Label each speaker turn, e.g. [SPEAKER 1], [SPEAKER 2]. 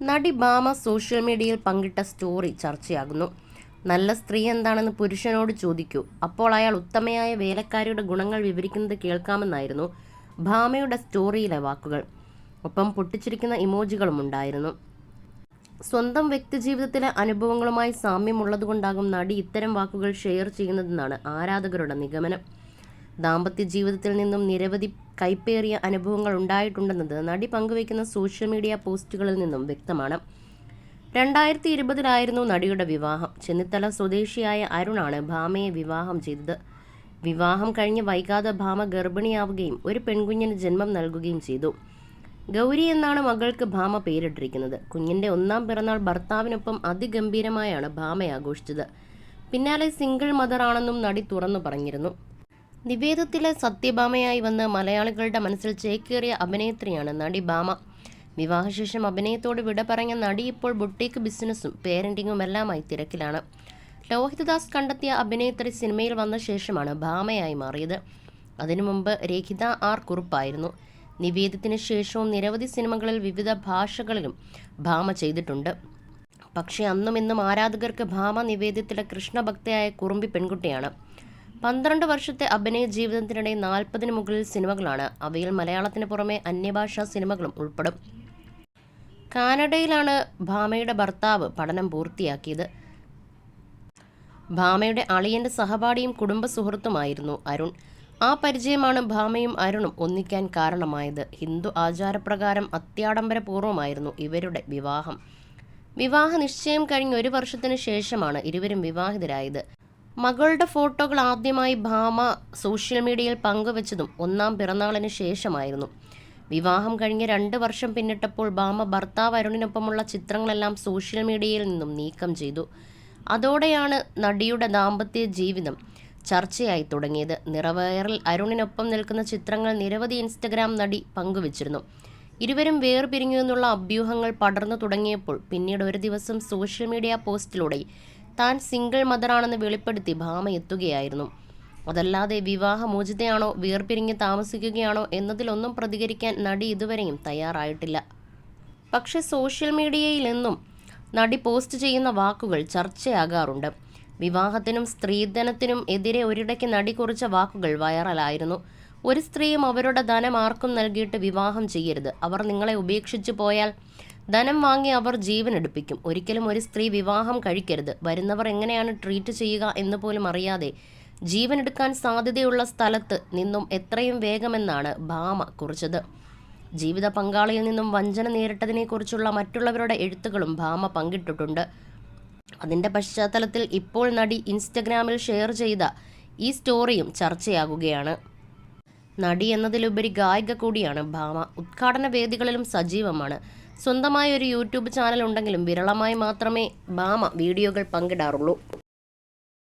[SPEAKER 1] നടി ഭാമ സോഷ്യൽ മീഡിയയിൽ പങ്കിട്ട സ്റ്റോറി ചർച്ചയാകുന്നു. നല്ല സ്ത്രീ എന്താണെന്ന് പുരുഷനോട് ചോദിക്കൂ. അപ്പോൾ അയാൾ ഉത്തമയായ വേലക്കാരിയുടെ ഗുണങ്ങൾ വിവരിക്കുന്നത് കേൾക്കാമെന്നായിരുന്നു ഭാമയുടെ സ്റ്റോറിയിലെ വാക്കുകൾ. ഒപ്പം പൊട്ടിച്ചിരിക്കുന്ന ഇമോജികളും ഉണ്ടായിരുന്നു. സ്വന്തം വ്യക്തിജീവിതത്തിലെ അനുഭവങ്ങളുമായി സാമ്യമുള്ളതുകൊണ്ടാകും നടി ഇത്തരം വാക്കുകൾ ഷെയർ ചെയ്യുന്നതെന്നാണ് ആരാധകരുടെ നിഗമനം. ദാമ്പത്യ ജീവിതത്തിൽ നിന്നും നിരവധി കൈപ്പേറിയ അനുഭവങ്ങൾ ഉണ്ടായിട്ടുണ്ടെന്നത് നടി പങ്കുവയ്ക്കുന്ന സോഷ്യൽ മീഡിയ പോസ്റ്റുകളിൽ നിന്നും വ്യക്തമാണ്. രണ്ടായിരത്തി ഇരുപതിലായിരുന്നു നടിയുടെ വിവാഹം. ചെന്നിത്തല സ്വദേശിയായ അരുണാണ് ഭാമയെ വിവാഹം ചെയ്തത്. വിവാഹം കഴിഞ്ഞ് വൈകാതെ ഭാമ ഗർഭിണിയാവുകയും ഒരു പെൺകുഞ്ഞിന് ജന്മം നൽകുകയും ചെയ്തു. ഗൗരി എന്നാണ് മകൾക്ക് ഭാമ പേരിട്ടിരിക്കുന്നത്. കുഞ്ഞിന്റെ ഒന്നാം പിറന്നാൾ ഭർത്താവിനൊപ്പം അതിഗംഭീരമായാണ് ഭാമ ആഘോഷിച്ചത്. പിന്നാലെ സിംഗിൾ മദറാണെന്നും നടി തുറന്നു പറഞ്ഞിരുന്നു. നിവേദത്തിലെ സത്യഭാമയായി വന്ന് മലയാളികളുടെ മനസ്സിൽ ചേക്കേറിയ അഭിനേത്രിയാണ് നടി ഭാമ. വിവാഹശേഷം അഭിനയത്തോട് വിട പറഞ്ഞ നടി ഇപ്പോൾ ബുട്ടീക്ക് ബിസിനസ്സും പേരന്റിങ്ങും എല്ലാമായി തിരക്കിലാണ് ലോഹിതദാസ് കണ്ടെത്തിയ അഭിനേത്രി സിനിമയിൽ വന്ന ശേഷമാണ് ഭാമയായി മാറിയത്. അതിനു മുമ്പ് രഹിത ആർ കുറുപ്പായിരുന്നു. നിവേദത്തിന് ശേഷവും നിരവധി സിനിമകളിൽ വിവിധ ഭാഷകളിലും ഭാമ ചെയ്തിട്ടുണ്ട്. പക്ഷേ അന്നും ഇന്നും ആരാധകർക്ക് ഭാമ നിവേദ്യത്തിലെ കൃഷ്ണഭക്തയായ കുറുമ്പി പെൺകുട്ടിയാണ്. പന്ത്രണ്ട് വർഷത്തെ അഭിനയ ജീവിതത്തിനിടെ നാൽപ്പതിന് മുകളിൽ സിനിമകളാണ്. അവയിൽ മലയാളത്തിന് പുറമെ അന്യഭാഷാ സിനിമകളും ഉൾപ്പെടും. കാനഡയിലാണ് ഭാമയുടെ ഭർത്താവ് പഠനം പൂർത്തിയാക്കിയത്. ഭാമയുടെ അളിയന്റെ സഹപാഠിയും കുടുംബ സുഹൃത്തുമായിരുന്നു അരുൺ. ആ പരിചയമാണ് ഭാമയും അരുണും ഒന്നിക്കാൻ കാരണമായത്. ഹിന്ദു ആചാരപ്രകാരം അത്യാഡംബരപൂർവമായിരുന്നു ഇവരുടെ വിവാഹം. വിവാഹ നിശ്ചയം കഴിഞ്ഞ് ഒരു വർഷത്തിന് ശേഷമാണ് ഇരുവരും വിവാഹിതരായത്. മകളുടെ ഫോട്ടോകൾ ആദ്യമായി ഭാമ സോഷ്യൽ മീഡിയയിൽ പങ്കുവച്ചതും ഒന്നാം പിറന്നാളിന് ശേഷമായിരുന്നു. വിവാഹം കഴിഞ്ഞ് രണ്ട് വർഷം പിന്നിട്ടപ്പോൾ ഭാമ ഭർത്താവ് അരുണിനൊപ്പമുള്ള ചിത്രങ്ങളെല്ലാം സോഷ്യൽ മീഡിയയിൽ നിന്നും നീക്കം ചെയ്തു. അതോടെയാണ് നടിയുടെ ദാമ്പത്യ ജീവിതം ചർച്ചയായി തുടങ്ങിയത്. നിറവേറിൽ അരുണിനൊപ്പം നിൽക്കുന്ന ചിത്രങ്ങൾ നിരവധി ഇൻസ്റ്റഗ്രാം നടി പങ്കുവച്ചിരുന്നു. ഇരുവരും വേർപിരിഞ്ഞു എന്നുള്ള അഭ്യൂഹങ്ങൾ പടർന്നു തുടങ്ങിയപ്പോൾ പിന്നീട് ഒരു ദിവസം സോഷ്യൽ മീഡിയ പോസ്റ്റിലൂടെ താൻ സിംഗിൾ മദറാണെന്ന് വെളിപ്പെടുത്തി ഭാമ എത്തുകയായിരുന്നു. അതല്ലാതെ വിവാഹമോചിതയാണോ വേർപിരിഞ്ഞ് താമസിക്കുകയാണോ എന്നതിലൊന്നും പ്രതികരിക്കാൻ നടി ഇതുവരെയും തയ്യാറായിട്ടില്ല. പക്ഷേ സോഷ്യൽ മീഡിയയിൽ നിന്നും നടി പോസ്റ്റ് ചെയ്യുന്ന വാക്കുകൾ ചർച്ചയാകാറുണ്ട്. വിവാഹത്തിനും സ്ത്രീധനത്തിനും എതിരെ ഒരിടയ്ക്ക് നടി കുറിച്ച വാക്കുകൾ വൈറലായിരുന്നു. ഒരു സ്ത്രീയും അവരുടെ ധനം ആർക്കും നൽകിയിട്ട് വിവാഹം ചെയ്യരുത്. അവർ നിങ്ങളെ ഉപേക്ഷിച്ചു പോയാൽ ധനം വാങ്ങി അവർ ജീവൻ എടുപ്പിക്കും. ഒരിക്കലും ഒരു സ്ത്രീ വിവാഹം കഴിക്കരുത്. വരുന്നവർ എങ്ങനെയാണ് ട്രീറ്റ് ചെയ്യുക എന്ന് പോലും അറിയാതെ ജീവൻ എടുക്കാൻ സാധ്യതയുള്ള സ്ഥലത്ത് നിന്നും എത്രയും വേഗമെന്നാണ് ഭാമ കുറിച്ചത്. ജീവിത പങ്കാളിയിൽ നിന്നും വഞ്ചന നേരിട്ടതിനെക്കുറിച്ചുള്ള മറ്റുള്ളവരുടെ എഴുത്തുകളും ഭാമ പങ്കിട്ടിട്ടുണ്ട്. അതിന്റെ പശ്ചാത്തലത്തിൽ ഇപ്പോൾ നടി ഇൻസ്റ്റഗ്രാമിൽ ഷെയർ ചെയ്ത ഈ സ്റ്റോറിയും ചർച്ചയാകുകയാണ്. നടി എന്നതിലുപരി ഗായിക കൂടിയാണ് ഭാമ. ഉദ്ഘാടന വേദികളിലും സജീവമാണ്. സ്വന്തമായ ഒരു യൂട്യൂബ് ചാനൽ ഉണ്ടെങ്കിലും വിരളമായി മാത്രമേ ബാമ വീഡിയോകൾ പങ്കിടാറുള്ളൂ.